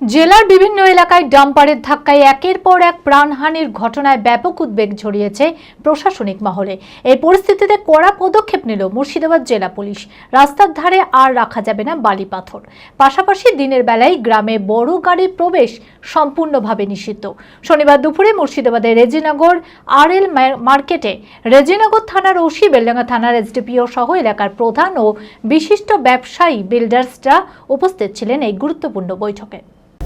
জেলার বিভিন্ন এলাকায় ডাম্পারের ধাক্কায় একের পর এক প্রাণহানির ঘটনায় ব্যাপক উদ্বেগ ছড়িয়েছে প্রশাসনিক মহলে। এই পরিস্থিতিতে কড়া পদক্ষেপ নিল মুর্শিদাবাদ জেলা পুলিশ। রাস্তার ধারে আর রাখা যাবে না বালি পাথর। পাশাপাশি দিনের বেলায় গ্রামে বড় গাড়ির প্রবেশ সম্পূর্ণভাবে নিষিদ্ধ। শনিবার দুপুরে মুর্শিদাবাদের রেজিনগর আর এল মার্কেটে রেজিনগর থানার ওসি বেলডাঙ্গা থানার এসডিপিও সহ এলাকার প্রধান ও বিশিষ্ট ব্যবসায়ী, বিল্ডার্সরা উপস্থিত ছিলেন এই গুরুত্বপূর্ণ বৈঠকে।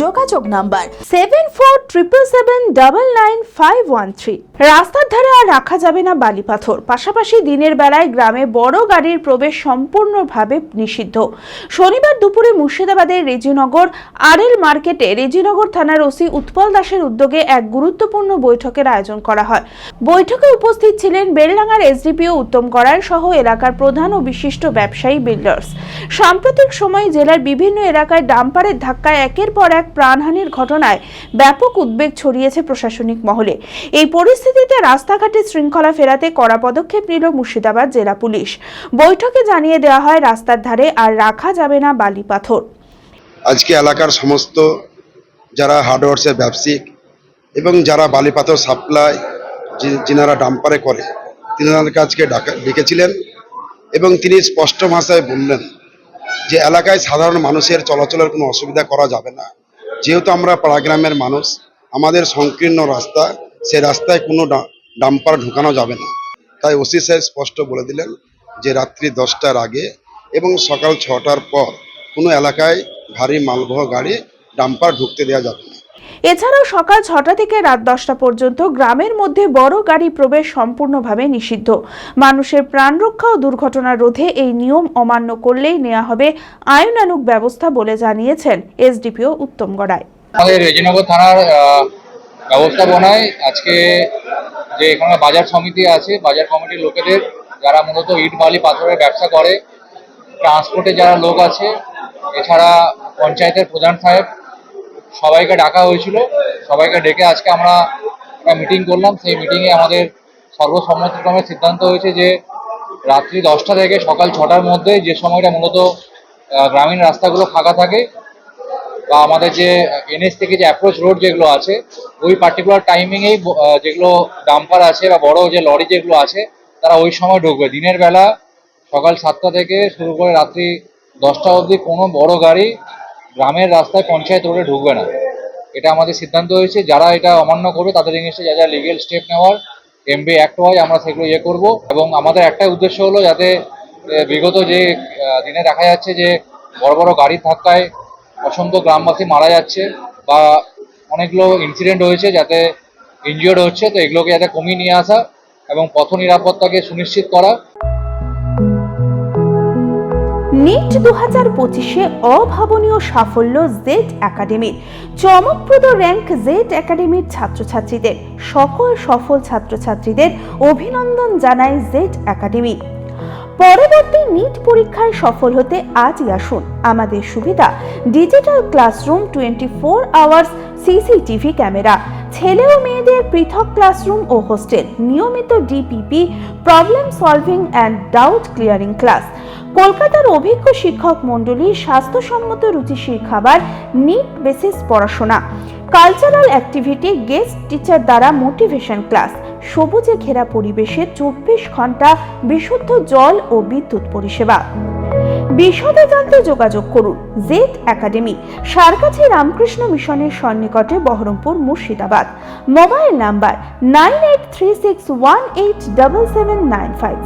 যোগাযোগ number seven four triple seven double nine five one three রাস্তার ধারে আর রাখা যাবে না বালি পাথর। পাশাপাশি দিনের বেলায় গ্রামে বড় গাড়ির প্রবেশ সম্পূর্ণভাবে নিষিদ্ধ। শনিবার দুপুরে মুর্শিদাবাদের রেজিনগর আরএল মার্কেটে রেজিনগর থানার ওসি উৎপল দাসের উদ্যোগে এক গুরুত্বপূর্ণ বৈঠকের আয়োজন করা হয়। বৈঠকে উপস্থিত ছিলেন বেলডাঙ্গার এসডিপিও উত্তম করার সহ এলাকার প্রধান ও বিশিষ্ট ব্যবসায়ী বিল্ডার্স। সাম্প্রতিক সময়ে জেলার বিভিন্ন এলাকায় ডাম্পারের ধাক্কায় একের পর এক প্রাণহানির ঘটনায় ব্যাপক উদ্বেগ ছড়িয়েছে প্রশাসনিক মহলে। এই পরিস্থিতিতে রাস্তাঘাটে শৃঙ্খলা ফেরাতে কড়া পদক্ষেপ নিল মুর্শিদাবাদ জেলা পুলিশ। বৈঠকে জানিয়ে দেওয়া হয়, রাস্তার ধারে আর রাখা যাবে না বালি পাথর। আজকে এলাকার সমস্ত যারা হার্ডওয়ার্সের ব্যবসায়িক এবং যারা বালিপাথর সাপ্লাই যিনারা ডাম্পারে করে তিনাদের কাছকে ডাকা, ডেকেছিলেন এবং তিনি স্পষ্ট ভাষায় বললেন যে এলাকায় সাধারণ মানুষের চলাচলের কোনো অসুবিধা করা যাবে না। যেহেতু আমরা পাড়াগ্রামের মানুষ, আমাদের সংকীর্ণ রাস্তা, সে রাস্তায় কোনো ডাম্পার ঢুকানো যাবে না। তাই ওসি সাহেব স্পষ্ট বলে দিলেন যে রাত্রি দশটার আগে এবং সকাল ছটার পর কোনো এলাকায় ভারী মালবহ গাড়ি, ডাম্পার ঢুকতে দেওয়া যাবে এছাড়াও সকাল ছটা থেকে রাত দশটা পর্যন্ত গ্রামের মধ্যে বড় গাড়ি প্রবেশ সম্পূর্ণভাবে নিষিদ্ধ। মানুষের প্রাণ রক্ষা ও দুর্ঘটনা রোধে এই নিয়ম অমান্য করলেই নেওয়া হবে আইনানুগ ব্যবস্থা বলে জানিয়েছেন এসডিপিও উত্তম গড়াই। আমাদের রেজিনগর থানার ব্যবস্থাপনায় আজকে যে এখানে বাজার সমিতি আছে, বাজার কমিটির লোকেদের, যারা মূলত ইট, বালি, পাথরের ব্যবসা করে, ট্রান্সপোর্টে যারা লোক আছে, এছাড়া পঞ্চায়েতের প্রধান সাহেব সবাইকে ডাকা হয়েছিল। সবাইকে ডেকে আজকে আমরা একটা মিটিং করলাম। সেই মিটিংয়ে আমাদের সর্বসম্মতিক্রমে সিদ্ধান্ত হয়েছে যে রাত্রি দশটা থেকে সকাল ছটার মধ্যে যে সময়টা মূলত গ্রামীণ রাস্তাগুলো ফাঁকা থাকে বা আমাদের যে এনএস থেকে যে অ্যাপ্রোচ রোড যেগুলো আছে, ওই পার্টিকুলার টাইমিংয়েই যেগুলো ডাম্পার আছে বা বড় যে লরি যেগুলো আছে, তারা ওই সময় ঢুকবে। দিনের বেলা সকাল সাতটা থেকে শুরু করে রাত্রি দশটা অবধি কোনো বড় গাড়ি গ্রামের রাস্তায় পঞ্চায়েত রোডে ঢুকবে না। এটা আমাদের সিদ্ধান্ত হয়েছে। যারা এটা অমান্য করবে, তাদের এগেনস্টে যা যা লিগেল স্টেপ নেওয়ার এমবি অ্যাক্ট হয়, আমরা সেগুলো ইয়ে করব। এবং আমাদের একটাই উদ্দেশ্য হলো যাতে বিগত যে দিনে দেখা যাচ্ছে যে, বড় বড় গাড়ির ধাক্কায় অসংখ্য গ্রামবাসী মারা যাচ্ছে বা অনেকগুলো ইনসিডেন্ট হয়েছে যাতে ইনজিওর্ড হচ্ছে। তো এগুলোকে যাতে কমিয়ে নিয়ে আসা এবং পথ নিরাপত্তাকে সুনিশ্চিত করা। নিট দু হাজার পঁচিশে অভাবনীয় সাফল্য জেড একাডেমির চমকপ্রদ র্যাঙ্ক জেড একাডেমির ছাত্রছাত্রীদের, সকল সফল ছাত্রছাত্রীদের অভিনন্দন জানায় জেড একাডেমি পরবর্তী নিট পরীক্ষায় সফল হতে আজই আসুন। আমাদের সুবিধা digital classroom twenty four hours CCTV camera ছেলে ও মেয়েদের পৃথক ক্লাসরুম ও হোস্টেল নিয়মিত DPP problem solving and doubt clearing class কলকাতার অভিজ্ঞ শিক্ষক মণ্ডলী স্বাস্থ্যসম্মত রুচিশীল খাবার নিট বেসিস পড়াশোনা। কালচারাল অ্যাক্টিভিটি গেস্ট টিচার দ্বারা মোটিভেশন ক্লাস সবুজে ঘেরা পরিবেশে চব্বিশ ঘণ্টা বিশুদ্ধ জল ও বিদ্যুৎ পরিষেবা। বিশদে জানতে যোগাযোগ করুন জেড একাডেমি সারকাছি রামকৃষ্ণ মিশনের সন্নিকটে Baharampur Murshidabad. Mobile number nine eight three six one eight double seven nine five.